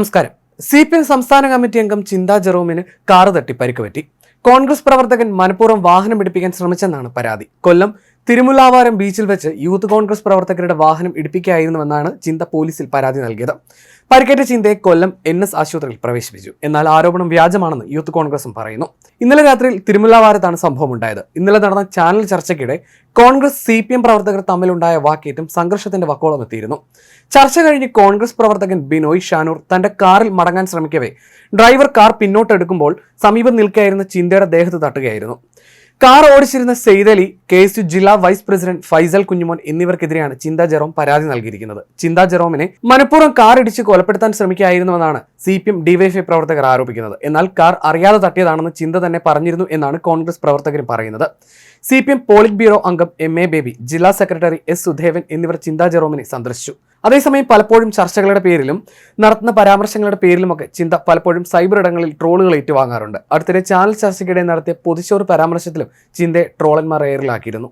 നമസ്കാരം. C P M സംസ്ഥാന committee അംഗം ചിന്താ ജെറോമിന് കാറ് തട്ടി പരിക്ക് പറ്റി. കോൺഗ്രസ് പ്രവർത്തകൻ മനഃപൂർവം വാഹനം പിടിപ്പിക്കാൻ ശ്രമിച്ചെന്നാണ് പരാതി. കൊല്ലം തിരുമുല്ലാവാരം ബീച്ചിൽ വെച്ച് യൂത്ത് കോൺഗ്രസ് പ്രവർത്തകരുടെ വാഹനം ഇടിപ്പിക്കുകയായിരുന്നുവെന്നാണ് ചിന്ത പോലീസിൽ പരാതി നൽകിയത്. പരിക്കേറ്റ ചിന്തയെ കൊല്ലം എൻ എസ് ആശുപത്രിയിൽ പ്രവേശിപ്പിച്ചു. എന്നാൽ ആരോപണം വ്യാജമാണെന്ന് യൂത്ത് കോൺഗ്രസും പറയുന്നു. ഇന്നലെ രാത്രിയിൽ തിരുമുല്ലാവാരത്താണ് സംഭവം ഉണ്ടായത്. ഇന്നലെ നടന്ന ചാനൽ ചർച്ചയ്ക്കിടെ കോൺഗ്രസ് സി പി എം പ്രവർത്തകർ തമ്മിലുണ്ടായ വാക്കേറ്റം സംഘർഷത്തിന്റെ വക്കോളം എത്തിയിരുന്നു ചർച്ച കഴിഞ്ഞ് കോൺഗ്രസ് പ്രവർത്തകൻ ബിനോയ് ഷാനൂർ തന്റെ കാറിൽ മടങ്ങാൻ ശ്രമിക്കവേ ഡ്രൈവർ കാർ പിന്നോട്ടെടുക്കുമ്പോൾ സമീപം നിൽക്കുകയായിരുന്ന ചിന്തയുടെ ദേഹത്ത് തട്ടുകയായിരുന്നു. കാർ ഓടിച്ചിരുന്ന സെയ്തലി കെ എസ് യു ജില്ലാ വൈസ് പ്രസിഡന്റ് ഫൈസൽ കുഞ്ഞുമോൻ എന്നിവർക്കെതിരെയാണ് ചിന്താ ജെറോം പരാതി നൽകിയിരിക്കുന്നത്. ചിന്താ ജെറോമിനെ മനഃപൂർവം കാർ ഇടിച്ച് കൊലപ്പെടുത്താൻ ശ്രമിക്കുകയായിരുന്നുവെന്നാണ് സി പി എം ഡിവൈഎഫ്ഐ പ്രവർത്തകർ ആരോപിക്കുന്നത്. എന്നാൽ കാർ അറിയാതെ തട്ടിയതാണെന്ന് ചിന്ത തന്നെ പറഞ്ഞിരുന്നു എന്നാണ് കോൺഗ്രസ് പ്രവർത്തകരും പറയുന്നത്. C P M polit bureau അംഗം എം എ ബേബി ജില്ലാ സെക്രട്ടറി എസ് സുധേവൻ എന്നിവർ ചിന്താ ജെറോമിനെ സന്ദർശിച്ചു. അതേസമയം പലപ്പോഴും ചർച്ചകളുടെ പേരിലും നടത്തുന്ന പരാമർശങ്ങളുടെ പേരിലുമൊക്കെ ചിന്ത പലപ്പോഴും സൈബർ ഇടങ്ങളിൽ ട്രോളുകൾ ഏറ്റുവാങ്ങാറുണ്ട്. അടുത്തിടെ ചാനൽ ചർച്ചയ്ക്കിടെ നടത്തിയ പൊതിച്ചോറ് പരാമർശത്തിലും ചിന്തയെ ട്രോളന്മാർ എയറിലാക്കിയിരുന്നു